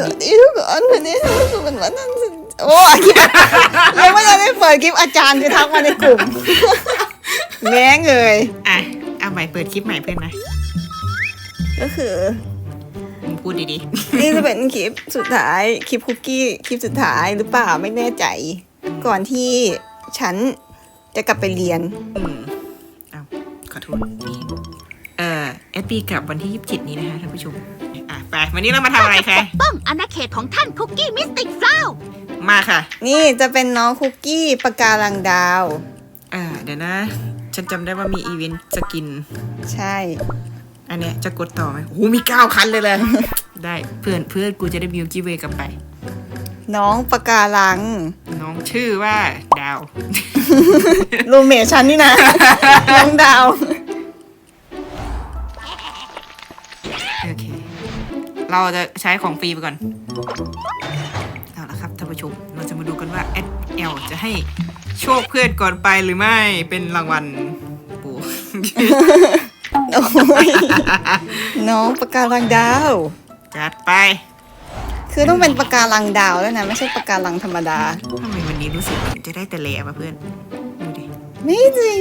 วัสนวันี้สดีทุกคนวันนี้คือมันวันนั้นโอ้อาจารย์ยังไม่ได้เปิดคลิปอาจารย์คือทักมาในกลุ่มแม่งเลยอะเอาใหม่เปิดคลิปใหม่เพื่อนนะก็คือมึงพูดดีนี่จะเป็นคลิปสุดท้ายคลิปคุกกี้คลิปสุดท้ายหรือเปล่าไม่แน่ใจ ก่อนที่ฉันจะกลับไปเรียนๆอืมเอาขอโทษนี่เอ่อเอสปีกลับวันที่27นี้นะคะท่านผู้ชมอะ ไปวันนี้เรามาทำอะไรคะต้องอาณาเขตของท่านคุกกี้มิสติกฟลาวมาค่ะ นี่จะเป็นน้องคุกกี้ปากการังดาว อ่า เดี๋ยวนะ ฉันจำได้ว่ามีอีเวนต์สกิน ใช่ อันเนี้ยจะกดต่อไหมโอ้โหมีเก้าคันเลยเลย ได้เพื่อนเพื่อนกูจะได้บิวกิเวกลับไป น้องปากการัง น้องชื่อว่าดาว รูเมทฉันนี่นะ น้องดาว เราจะใช้ของฟรีไปก่อน เอาละครับท่านผู้ชม เราจะมาดูกันว่า SL จะให้โชคเพื่อนก่อนไปหรือไม่เป็นรางวัลปูโอ้ยน้องปากการังดาว จัดไป คือต้องเป็นปากการังดาวแล้วยนะไม่ใช่ปากการังธรรมดาทำไมวันนี้รู้สึกเหมือนจะได้แต่แหลวะเพื่อนดูดิไม่จริง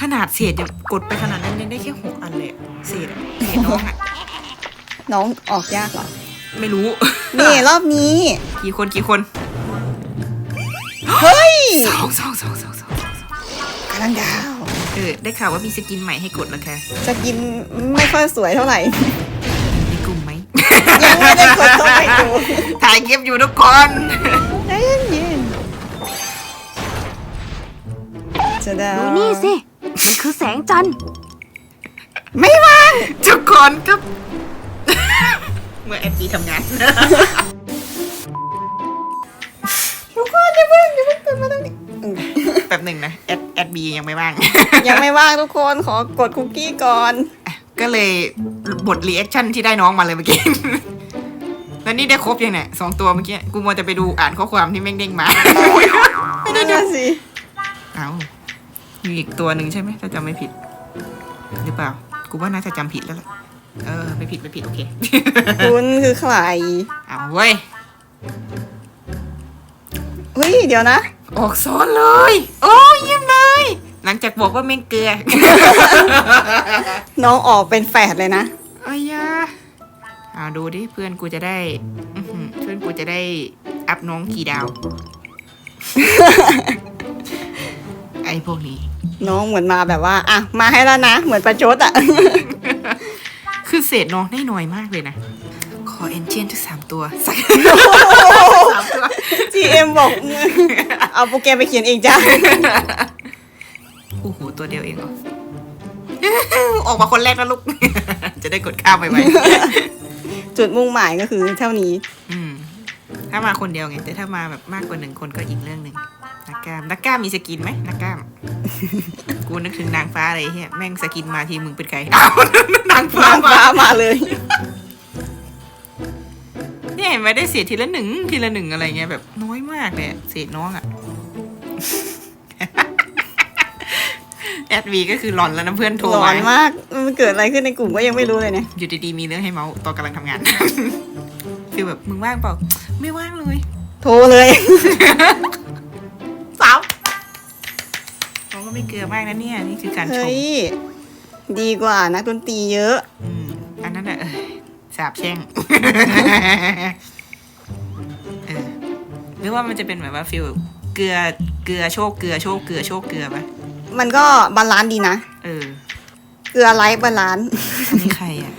ขนาดเศษยังกดไปขนาดนั้นยังได้แค่หกอันเลยอะเศษอะเศษน้องอะ น้องออกยากเหรอ ไม่รู้ นี่รอบนี้ กี่คนกี่คนเฮ้ยสองสองสองสองสองสองปากการังดาวเออได้ข่าวว่ามีสกินใหม่ให้กดแล้วค่ะจะกินไม่ค่อยสวยเท่าไหร่ในกลุ่มไหมยังไม่ได้กดเข้าไปดูถ่ายคลิปอยู่ทุกคนใจเย็นๆจะได้ดูนี่สิมันคือแสงจันทร์ไม่ว่างทุกคนครับ เมื่อแอปปีทำงานทุกคนอย่าเพิ่งอย่าเพิ่งกดมาตรงนี้อืมแป๊บหนึ่งนะแอดแอดบียังไม่ว่าง ยังไม่ว่างทุกคนขอกดคุกกี้ก่อน ก็เลยบทรีแอคชั่นที่ได้น้องมาเลยเมื่อกี้แล้วนี่ได้ครบยังเนี่ยสองตัวเมื่อกี้กูมัวแต่ไปดูอ่านข้อความที่แม่งเด้งมา ไม่ได้ดูสิ เอามีอีกตัวหนึ่งใช่ไหมถ้าจำไม่ผิด หรือเปล่า กูว่าน่าจะจำผิดแล้วล่ะ เออไม่ผิดไม่ผิดโอเค คุณคือใคร เอาเว้ย เฮ้ย เดี๋ยวนะ ออกซ้อนเลย โอ้ยเยี่ยมเลย หลังจากบอกว่าแม่งเกลือ น้องออกเป็นแฝดเลยนะอายาเอาดูดิเพื่อนกูจะได้อื้อหือเพื่อนกูจะได้อัพน้องกี่ดาว ไอ้พวกนี้ น้องเหมือนมาแบบว่า อะ มาให้แล้วนะ เหมือนประชดอะ คือเศษน้องได้น้อยมากเลยนะ ขอเอนเจนทั้งสามตัว สักสามตัว GM บอกเอาโปรแกรมไปเขียนเองจ้าโอ้โหตัวเดียวเองเหรอ ออกมาคนแรกนะลูก จะได้กดข้ามไปไหมจุดมุ่งหมายก็คือเท่านี้ อืม ถ้ามาคนเดียวไง แต่ถ้ามาแบบมากกว่าหนึ่งคนก็อีกเรื่องหนึ่ง นักกล้ามนักกล้ามมีสกินไหมนักกล้ามกูนึกถึงนางฟ้าอะไรเฮียแม่งสกินมาทีมึงเป็นใครอ้าวนางฟ้าฟ้ามาฟ้ามาเลย เนี่ยเห็นไหมได้เศษทีละหนึ่งทีละหนึ่งอะไรเงี้ยแบบน้อยมากเลยอะเศษน้องอะแอดวีก็คือหลอนแล้วนะเพื่อนโทรหลอมานมาก มันเกิดอะไรขึ้นในกลุ่มก็ยังไม่รู้เลยเนี่ย อยู่ดีๆมีเรื่องให้เมาส์ตอนกำลังทำงาน คือแบบมึงว่างเปล่าไม่ว่างเลย โทรเลย ก็ไม่เกลือมากนะเนี่ยนี่คือการชเฮ้มยดีกว่านักดนตรีเยอะ อืมอันนั้นอะเออสาบแช่งเออหรือว่ามันจะเป็นแบบว่าฟิลเกลือเกลือโชคเกลือโชคเกลือโชคเกลือปะมันก็บาลานซ์ดีนะ เออเกลือไลท์บาลานซ์ อันนี้ใครอะ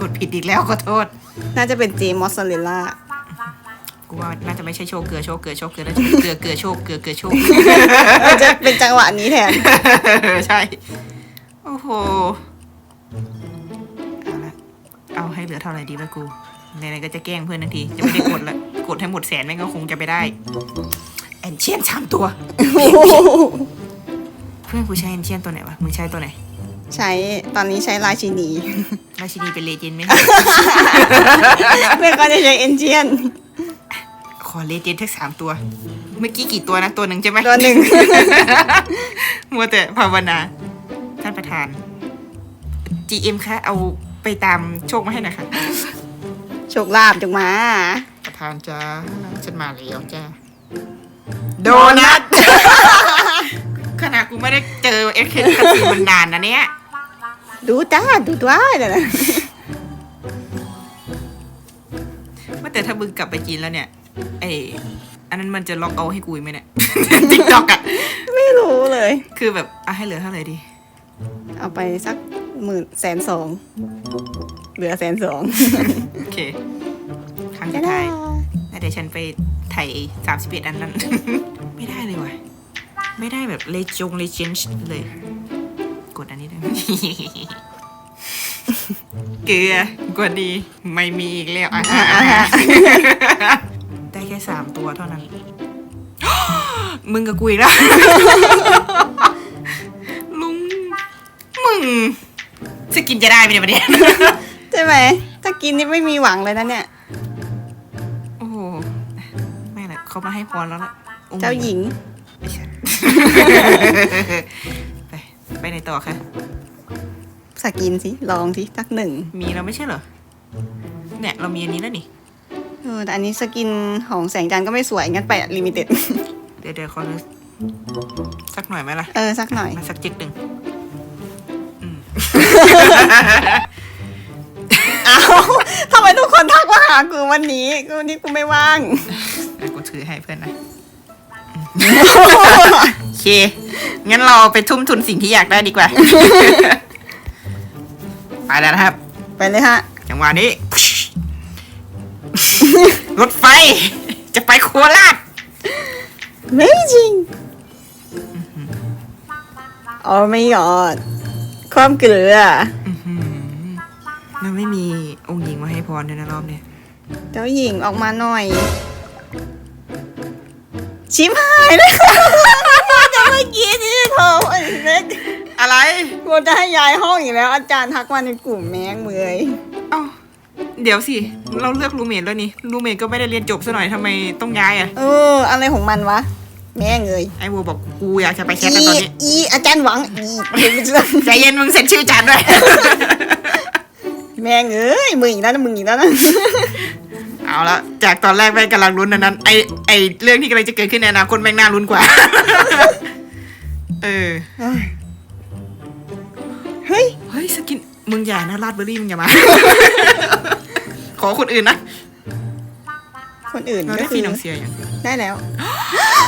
กดผิดอีกแล้วขอโทษ น่าจะเป็นเจมอสซาเรลล่ากู ว่าน่าจะไม่ใช่โชคเกลือโชคเกลือโชคเกลือแล้วจะเป็นเกลือเกลือโชคเกลือเกลือโชคมันจะเป็นจังหวะนี้แทน ใช่ โอ้โห เอาละเอาให้เหลือเท่าไหร่ดีวะกูไหนๆก็จะแกล้งเพื่อนทันที จะไม่ได้กดละ กดให้หมดแสนแม่งก็คงจะไปได้ แอนเชียนสามตัว เพื่อนกูใช้แอนเชียนตัวไหนวะ มึงใช้ตัวไหน ใช้ตอนนี้ใช้ราชินี ราชินีเป็นเลเจนด์ไหม เพื่อนก็จะใช้เอนเจียน ขอเลเจนด์ทั้งสามตัว เมื่อกี้กี่ตัวนะตัวหนึ่งใช่ไหมตัวหนึ่ง มัวแต่ภาวนา ท่านประธาน GM คะเอาไปตามโชคมาให้หน่อยค่ะ โชคลาภจงมา ประธานจ้าฉันมาแล้วจ้าโดนัท ขนาดกูไม่ได้เจอเอ็กเคกับสีมันนานนะเนี่ย ดูจ้าดูตัวเดี๋ยวนะว่าแต่ถ้ามึงกลับไปจีนแล้วเนี่ย ไออันนั้นมันจะล็อกเอาให้กูอีกไหมเนี่ย ติ๊กต็อกอะไม่รู้เลย คือแบบเอาให้เหลือเท่าไหร่ดี เอาไปสักหมื่นแสนสอง เหลือแสนสองโอเค ครั้งสุดท้ายแล้วเดี๋ยวฉันไปไถ่สามสิบเอ็ดอันนั้น ไม่ได้เลยว่ะ ไม่ได้แบบเลจงเลเจนเลย กดอันนี้ได้ไหมเกลือกดดี ไม่มีอีกแล้วอะได้แค่ สามตัวเท่านั้น มึงกับกูอีกแล้ว ลุง มึงสกินจะได้ไหมเนี่ยประเด็นใช่ไหมถ้ากินนี่ไม่มีหวังเลยนะเนี่ย โอ้โหไม่แหละเขามาให้พรแล้วล่ะโอ้เจ้าหญิง ไม่ใช่ ไปไปไหนต่อคะสกินสิ ลองสิสักหนึ่ง มีเราไม่ใช่เหรอ เนี่ย เรามีอันนี้แล้วนี่ เออแต่อันนี้สกินของแสงจันทร์ก็ไม่สวยงั้นไปลิมิเต็ด เดี๋ยวเดี๋ยวขอดูสักหน่อยไหมล่ะเออสักหน่อย มาสักจิกหนึ่งอืมเอาทำไมทุกคนทักมาหากูวันนี้กูวันนี้กูไม่ว่าง เดี๋ยวกูถือให้เพื่อนนะโอเค งั้นเราไปทุ่มทุนสิ่งที่อยากได้ดีกว่า ไปแล้วนะครับ ไปเลยฮะ จังหวะนี้ รถไฟ จะไปโคราชไม่จริงอ๋อไม่หยอด ความเกลือมันไม่มีองค์หญิงมาให้พรด้วยนะรอบเนี้ยเจ้าหญิงออกมาหน่อย ชิมหายเลยจะเมื่อกี้ที่โทรไอ้เล็กอะไรกูจะให้ย้ายห้องอีกแล้ว อาจารย์ทักมาในกลุ่มแม้งเมยเอ้า เดี๋ยวสิ เราเลือกรูเมทแล้วนี่รูเมทก็ไม่ได้เรียนจบซะหน่อยทำไมต้องย้ายอะ เออ อะไรของมันวะ แม่งเอ้ยไอ้วัวบอกกูอยากจะไปแคสอีแต่ตอนนี้ อีอาจารย์หวังอีเดี๋ยวมันจะใจเย็นมึงเซ็นชื่อจานด้วย แม่งเอ้ยมึงอีกแล้วนะมึงอีกแล้วนะเอาละจากตอนแรกแม่งกำลังลุ้นอันนั้นไอไอเรื่องที่กำลังจะเกิดขึ้นในอนาคตแม่งน่าลุ้นกว่า เออ เฮ้ยเฮ้ยสกินมึงอย่านะลาดเบอร์รี่มึงอย่ามา ขอคนอื่นนะคนอื่นเราก็ได้คืฟีอนองเซียอย่างได้แล้ว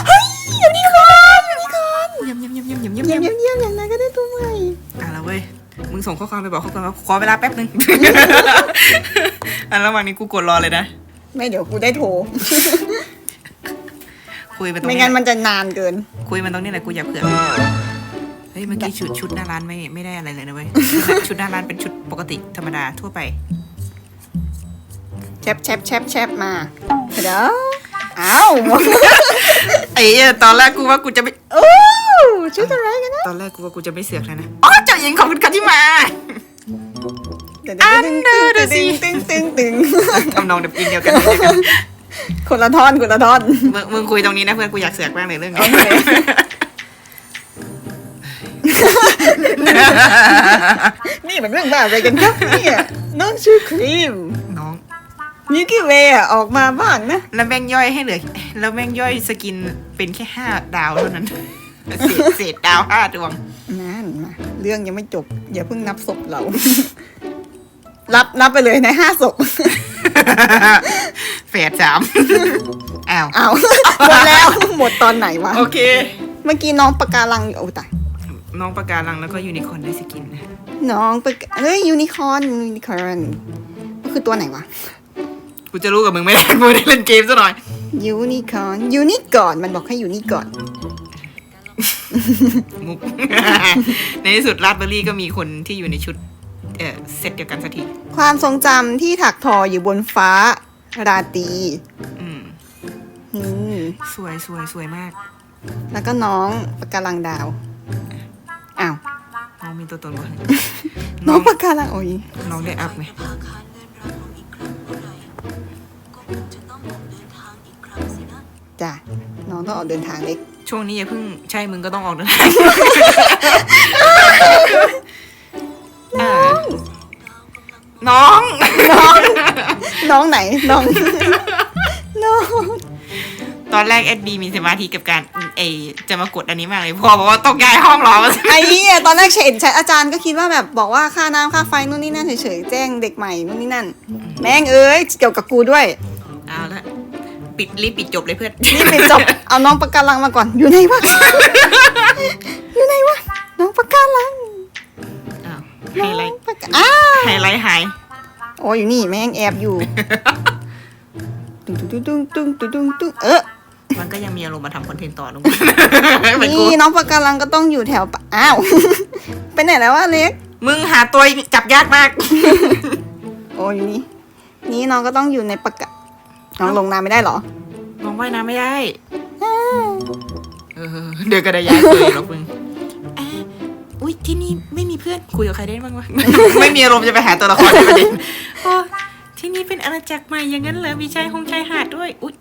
เฮ้ยยูนิคอร์นยูนิคอร์นเยี่ยมเยี่ยมเยี่ยมเยี่ยมเยี่ยมเยี่เยี่ยยมมเยี่ยมเยี่ยมอย่างไรก็ได้ตัวใหม่อะแล้วเว้ยมึงส่งข้อความไปบอกเขาก่อนว่าขอเวลาแป๊บนึง อันระหว่างนี้กูกดรอเลยนะไม่เดี๋ยวกูได้โทร คุยมันตรงไม่นี้งั้นมันจะนานเกิน คุยมันตรงนี้แหละกูอยากเผื่อเฮ้ยเมื่อกี้ชุดชุดหน้าร้านไม่ไม่ได้อะไรเลยนะเว้ยชุดหน้าร้านเป็นชุดปกติธรรมดาทั่วไป แชปแชปแชปแชปมาเดี๋ยวอ้าวไอ้เหี้ยตอนแรกกูว่ากูจะไม่โอ้ชุดอะไรกันนะตอนแรกกูว่ากูจะไม่เสือกแล้วนะอ๋อเจ้าหญิงของคุณคันที่มาเดี๋ยวเดี๋ยวตึงตึงตึงตึงตึงตึงทำนองเดียวกันเดียวกันเดียวกันคนละท่อนคนละท่อนมึงมึงคุยตรงนี้นะเพื่อนกูอยากเสือกบ้างเลยเรื่องโอนี้เคนี่มันเรื่องบ้าอะไรกันครับเนี่ยน้องชื่อครีมน้อง มิวกี้เวย์ออกมาบ้างนะ แล้วแม่งย่อยให้เหลือ แล้วแม่งย่อยสกินเป็นแค่ห้าดาวเท่านั้น เศษเศษดาวห้าดวง นั่นมาเรื่องยังไม่จบ อย่าเพิ่งนับศพเรา รับนับไปเลยในห้าศพแฝดสามอ้าวอ้าวหมดแล้วหมดตอนไหนวะ โอเค เมื่อกี้น้องปะการังโอ้ตายน้องปะการังแล้วก็ยูนิคอร์นได้สกินนะ น้องปะกาเฮ้ยยูนิคอร์นยูนิคอร์นก็คือตัวไหนวะ กูจะรู้กับมึงไหมกูไม่ได้เล่นเกมซะหน่อย ยูนิคอร์นยูนิก่อนมันบอกให้ยูนิก่อน มุก ในที่สุดราดเบอร์รี่ก็มีคนที่อยู่ในชุด เออเซตเดียวกันสักทีความทรงจำที่ถักทออยู่บนฟ้าราตรีอืม อืมสวยสวยสวยมากแล้วก็น้องปะการังดาวอ้าวน้องมีตัวตนบ่น้น้อองงปะการังโอ้ยน้องได้อัพไหม จ้ะน้องต้องออกเดินทางเล็ก ช่วงนี้อย่าเพิ่งใช่มึงก็ต้องออกเดินทางเออน้อง น้อง น้องไหน น้อง น้อง ตอนแรกเอ็ดบีมีสมาธิกับการเอจะมากดอันนี้มากเลยพอบอกว่าต้องย้ายห้องเหรอไอ้เนี่ยตอนแรกเห็นใช้อาจารย์ก็คิดว่าแบบบอกว่าค่าน้ำค่าไฟนู่นนี่นั่นเฉยๆแจ้งเด็กใหม่นู่นนี่นั่น แม่งเอ้ยเกี่ยวกับกูด้วยเอาละ ปิดรีบปิดจบเลยเพื่อนนี่ปิดจบ เอาน้องปากการังมาก่อน อยู่ไหนวะ อยู่ไหนวะ น้องปากการังอ้าวไฮน้องไลท์ปากกาอ้าไฮไลท์หาย โอ้อยู่นี่แม่งแอบอยู่ตุ้งตุ้งตุ้งตุ้งตุ้งตุ้งตุ้งเออ มันก็ยังมีอารมณ์มาทำคอนเทนต์ต่อนุ้งเหมือนกู นี่น้องปากการังก็ต้องอยู่แถวปะอ้าว ไปไหนแล้ววะเล็ก มึงหาตัวจับยากมาก โอ้อยู่นี่นี่น้องก็ต้องอยู่ในปากกา น้องลงน้ำไม่ได้เหรอมองว่ายน้ำไม่ได้เออเดี๋ยวก็ได้ย้ายตัวเองหรอกมึงอะอุ้ยที่นี่ไม่มีเพื่อนคุยกับใครได้บ้างวะ ไม่มีอารมณ์จะไปหาตัวละครในประเด็นโอ้ที่นี่เป็นอาณาจักรใหม่อย่างนั้นเหรอมีชายหงชายหาดด้วย อุ้ย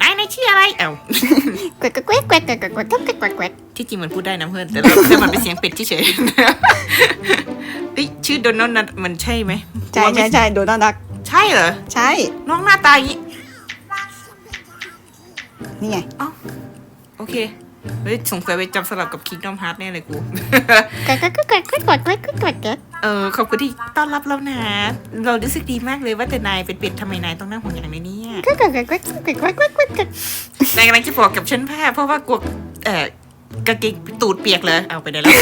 นายนายชื่ออะไรเอ้าแกวกแกวกแกวกแกวกแกวกแกวกแกวกแกวกแกวกที่จริงมันพูดได้นะเพื่อนแต่เราแต่มันเป็นเสียงเป็ดเฉยๆเอ้ยชื่อโดนัลด์นัทมันใช่ไหมใช่ใช่ใช่โดนัลด์ดัก ใช่เหรอ ใช่ น้องหน้าตาอย่างนี้ นี่ไงโอเค เฮ้ยสงสัยไปจำสลับกับคิงดอมฮาร์ดแน่เลยกูแกวกแกวกแกวกแกวกแกวกแกวกแกวกแกวกแกวกเออขอบคุณที่ต้อนรับเรานะ เรารู้สึกดีมากเลยว่าแต่นายเป็นเป็ดทำไมนายต้องนั่งห่วงอย่างในนี้แกวกแกวกแกวกแกวกแกวกแกวกแกวกแกวกแกวกนายกำลังจะบอกกับฉันผ้าเพราะว่ากลัวเอ่อกางเกงตูดเปียกเลยเอาไปได้แล้ว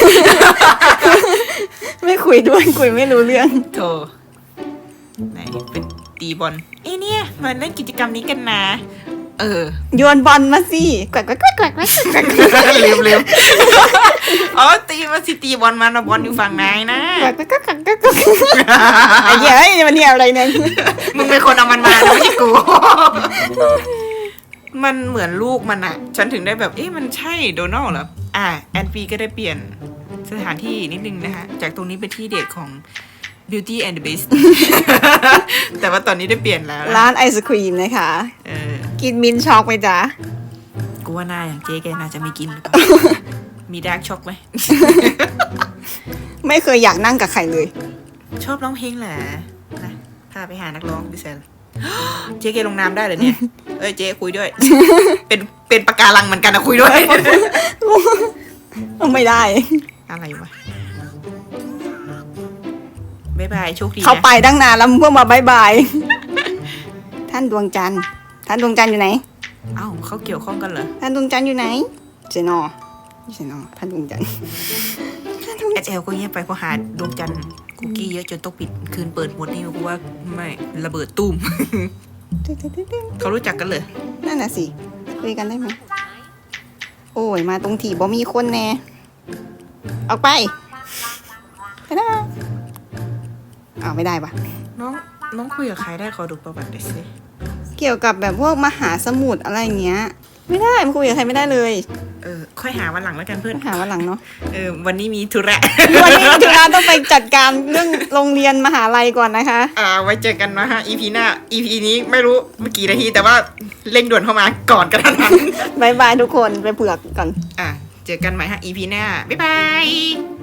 ไม่คุยด้วยคุยไม่รู้เรื่องโธ่ไหนเป็นตีบอลเอ้ยเนี่ยมาเล่นกิจกรรมนี้กันนะ เออโยนบอลมาสิแกวกแกวกแกวกแกวกแกวกแกวกลืมลืมอ๋อตีมาสิตีบอลมานะบอลอยู่ฝั่งนายนะแกวกแกวกแกวกแกวกไอ้เหี้ยเฮ้ยมันเนี่ยอะไรเนี่ยมึงเป็นคนเอามันมานะไม่ใช่กูมันเหมือนลูกมันอะฉันถึงได้แบบเอ๊ะมันใช่โดนัลด์เหรออ่าแอนฟีก็ได้เปลี่ยนสถานที่นิดนึงนะคะจากตรงนี้เป็นที่เดทของ Beauty and the Beast แต่ว่าตอนนี้ได้เปลี่ยนแล้วนะร้านไอศครีมนะคะ เออ กินมินช็อกไหมจ๊ะกูว่าหน้าอย่างเจ๊แกน่าจะไม่กินหรือเปล่า มีดาร์กช็อกไหม ไม่เคยอยากนั่งกับใครเลย ชอบร้องเพลงเหรอนะพาไปหานักร้องดิเซลเจ๊แกลงน้ำได้เหรอเนี่ย เอ้ยเจ๊คุยด้วย เป็นเป็นปากการังเหมือนกันนะคุยด้วย ไม่ได้ อะไรวะบ๊ายบายโชคดีนะ เขาไปตั้งนานแล้วมึงเพิ่งมาบายบาย ท่านดวงจันทร์ ท่านดวงจันทร์อยู่ไหน เอ้าเขาเกี่ยวข้องกันเหรอท่านดวงจันทร์อยู่ไหน เจนอเจนอท่านดวงจันทร์เอสเอลก็เงียบไปเพราะหาดวงจันทร์คุกกี้เยอะจนต้องปิดคืนเปิดหมดนี่กูว่าไม่ระเบิดตุ้ม เขารู้จักกันเลย นั่นน่ะสิคุยกันได้ไหมโอ้ยมาตรงที่บ่มีคนแน่ออกไปไปได้อ้าวไม่ได้ปะน้องน้องคุยกับใครได้ขอดูประวัติหน่อยสิเกี่ยวกับแบบพวกมหาสมุทรอะไรอย่างเงี้ย ไม่ได้มันคุยกับใครไม่ได้เลยเออค่อยหาวันหลังแล้วกันเพื่อนต้องหาวันหลังเนาะเออวันนี้มีธุระวันนี้ถึงงานต้องไปจัดการเรื่องโรงเรียนมหาลัยก่อนนะคะ อ่า ไว้เจอกันนะฮะ EP หน้า EP นี้ไม่รู้เมื่อกี่นาทีแต่ว่าเร่งด่วนเข้ามาก่อนกันนั้นบายบายทุกคนไปเผือกก่อนอะเจอกันใหม่ฮะ EP หน้าบ๊ายบาย